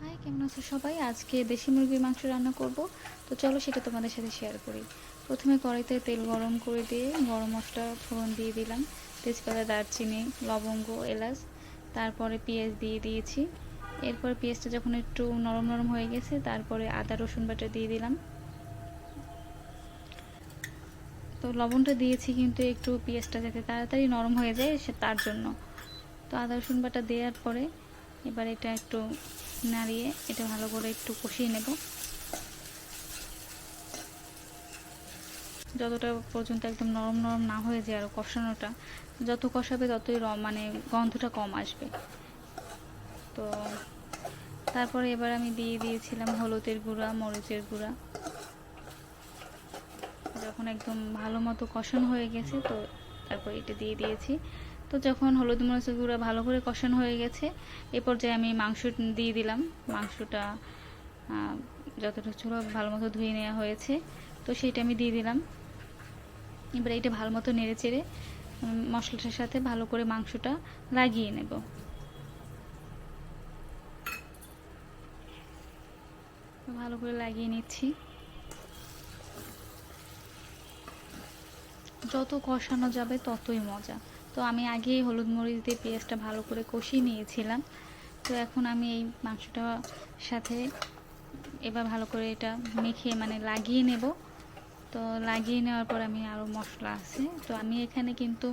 High, কেমন আছো সবাই? আজকে দেশি মুরগির মাংস রান্না করব। তো চলো সেটা তোমাদের সাথে শেয়ার করি। প্রথমে কড়াইতে তেল গরম করে দিয়ে গরম মশলা ফোড়ন দিয়ে দিলাম। তেজপাতা, দারচিনি, লবঙ্গ, এলাচ, তারপরে পেঁয়াজ দিয়ে দিয়েছি। এরপর পেঁয়াজটা যখন একটু নরম নরম হয়ে গেছে, তারপরে আদা, রসুন বাটা দিয়ে দিলাম। তো লবণটা দিয়েছি কিন্তু একটু পেঁয়াজটা যাতে তাড়াতাড়ি নরম হয়ে যায় সে তার জন্য। তো আদা, রসুন বাটা দেওয়ার পরে এবার এটা একটু নাড়িয়ে এটা ভালো করে একটু কষিয়ে নেব। যতটা পর্যন্ত একদম নরম নরম না হয়ে যায় আর কষানোটা, যত কষাবে ততই র মানে গন্ধটা কম আসবে। তো তারপরে এবার আমি দিয়ে দিয়েছিলাম হলুদের গুঁড়া, মরিচের গুঁড়া। যখন একদম ভালো মতো কষানো হয়ে গেছে তো তারপর এটা দিয়ে দিয়েছি। তো যখন হলুদ মরিচের গুঁড়া ভালো করে কষানো হয়ে গেছে, এ পর্যায়ে আমি মাংস দিয়ে দিলাম। মাংসটা যতটা ছিল ভালো মতো ধুয়ে নেওয়া হয়েছে, তো সেইটা আমি দিয়ে দিলাম। এবার এটা ভালো মতো নেড়ে চেড়ে মশলাটার সাথে ভালো করে মাংসটা লাগিয়ে নেব। ভালো করে লাগিয়ে নিচ্ছি। যত কষানো যাবে ততই মজা। তো আমি আগেই হলুদ মরিচ দিয়ে পেঁয়াজটা ভালো করে কষিয়ে নিয়েছিলাম। তো এখন আমি এই মাংসটা সাথে এবার ভালো করে এটা মেখে মানে লাগিয়ে নেব। তো লাগিয়ে নেওয়ার পর আমি আরও মশলা আছে। তো আমি এখানে কিন্তু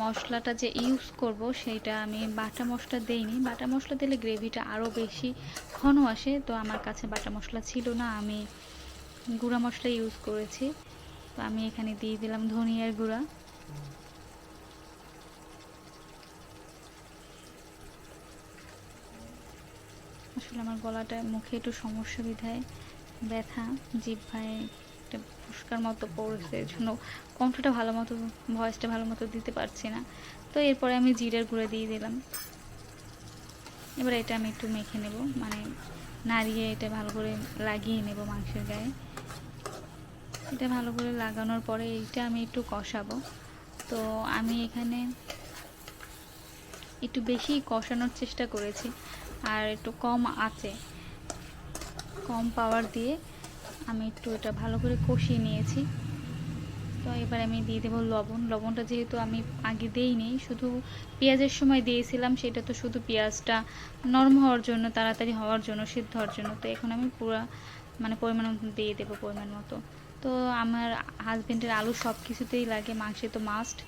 মশলাটা যে ইউজ করব সেটা আমি বাটা মশলা দেইনি। বাটা মশলা দিলে গ্রেভিটা আরও বেশি ঘন আসে। তো আমার কাছে বাটা মশলা ছিল না, আমি গুঁড়া মশলা ইউজ করেছি। তো আমি এখানে দিয়ে দিলাম ধনিয়ার গুঁড়া। আসলে আমার গলাটা মুখে একটু সমস্যা বিধায় ব্যথা জিভায় একটা ফুসকার মতো পড়েছে, এই জন্য কণ্ঠটা ভালো মতো ভয়েসটা ভালো মতো দিতে পারছি না। তো এরপরে আমি জিরের গুঁড়ো দিয়ে দিলাম। এবার এটা আমি একটু মেখে নেব মানে নাড়িয়ে এটা ভালো করে লাগিয়ে নেব মাংসের গায়ে। এটা ভালো করে লাগানোর পরে এইটা আমি একটু কষাবো। তো আমি এখানে একটু বেশি কষানোর চেষ্টা করেছি। আর একটু কম আছে। কম পাওয়ার দিয়ে আমি একটু এটা ভালো করে কষিয়ে নিয়েছি। তো এবার আমি দিয়ে দেবো লবণ। লবণটা যেহেতু আমি আগে দেইনি, শুধু পেঁয়াজের সময় দিয়েছিলাম, সেটা তো শুধু পেঁয়াজটা নরম হওয়ার জন্য, তাড়াতাড়ি হওয়ার জন্য, সিদ্ধ হওয়ার জন্য। তো এখন আমি পুরো মানে পরিমাণ মতো দিয়ে দেবো পরিমাণ মতো। তো আমার হাজব্যান্ডের আলু সব কিছুতেই লাগে, মাংসে তো মাস্ট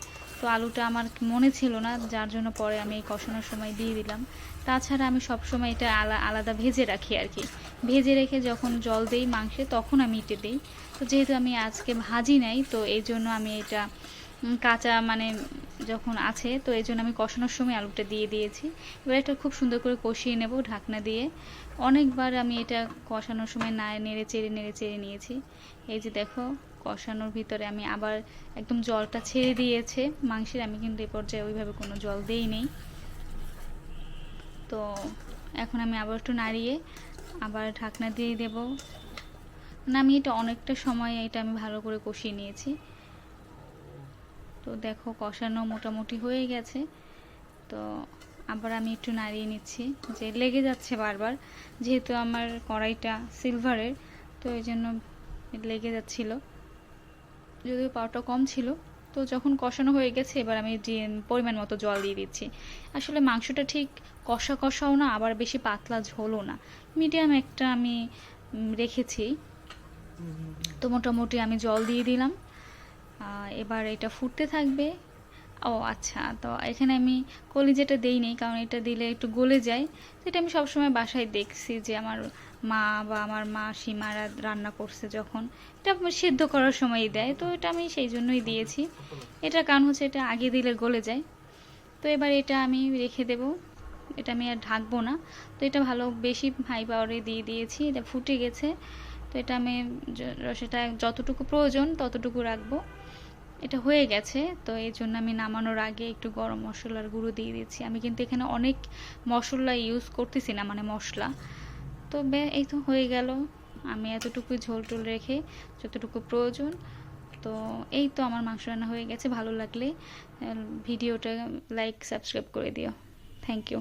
তো আলুটা আমার মনে ছিল না, যার জন্য পরে আমি এই কষানোর সময় দিয়ে দিলাম। তাছাড়া আমি সব সময় এটা আলা, আলাদা ভেজে রাখি আর কি। ভেজে রেখে যখন জল দেই মাংসে, তখন আমি এটা দিই। তো যেহেতু আমি আজকে ভাজি নাই, তো এই জন্য আমি এটা কাঁচা মানে যখন আছে, তো এই জন্য আমি কষানোর সময় আলুটা দিয়ে দিয়েছি। এবার এটা খুব সুন্দর করে কষিয়ে নেব ঢাকনা দিয়ে। অনেকবার আমি এটা কষানোর সময় না, নেড়ে চেড়ে নেড়ে চেড়ে নিয়েছি। এই যে দেখো কষানোর ভিতরে আমি আবার একদম জলটা ছেড়ে দিয়েছে। মাংসের আমি কিন্তু এ পর্যায়ে ওইভাবে কোনো জল দেই নেই। তো এখন আমি আবার একটু নাড়িয়ে আবার ঢাকনা দিয়ে দেব। না, আমি এটা অনেকটা সময় এটা আমি ভালো করে কষিয়ে নিয়েছি। তো দেখো, কষানো মোটামুটি হয়ে গেছে। তো আবার আমি একটু নাড়িয়ে নিচ্ছি যে লেগে যাচ্ছে বারবার, যেহেতু আমার কড়াইটা সিলভারের তো এই জন্য লেগে যাচ্ছিল। যদিও পাওয়াটা কম ছিল, তো যখন কষানো হয়ে গেছে, এবার আমি পরিমাণ মতো জল দিয়ে দিচ্ছি। আসলে মাংসটা ঠিক কষা কষাও না, আবার বেশি পাতলা ঝোলও না। মিডিয়াম একটা আমি রেখেছি। তো মোটামুটি আমি জল দিয়ে দিলাম। এবার এটা ফুটতে থাকবে। ও আচ্ছা তো এখানে আমি কলিজাটা দেই নেই কারণ এটা দিলে একটু গলে যায়। তো এটা আমি সবসময় বাসায় দেখছি যে আমার মা বা আমার মা সীমারা রান্না করছে যখন, এটা সিদ্ধ করার সময় দেয়, তো এটা আমি সেই জন্যই দিয়েছি। এটা কারণ হচ্ছে এটা আগে দিলে গলে যায়। তো এবার এটা আমি রেখে দেব। এটা আমি আর ঢাকবো না। তো এটা ভালো, বেশি হাই পাওয়ারে দিয়ে দিয়েছি, এটা ফুটে গেছে। তো এটা আমি সেটা যতটুকু প্রয়োজন ততটুকু রাখব। এটা হয়ে গেছে, তো এই জন্য আমি নামানোর আগে একটু গরম মশলার গুঁড়ো দিয়ে দিচ্ছি আমি কিন্তু এখানে অনেক মশলা ইউজ করতেছি না মানে মশলা। তো এই তো হয়ে গেল। আমি এতটুকু ঝোল টোল রেখে যতটুকু প্রয়োজন, তো এই তো আমার মাংস রান্না হয়ে গেছে, ভালো লাগলে ভিডিওটা লাইক সাবস্ক্রাইব করে দিও। Thank you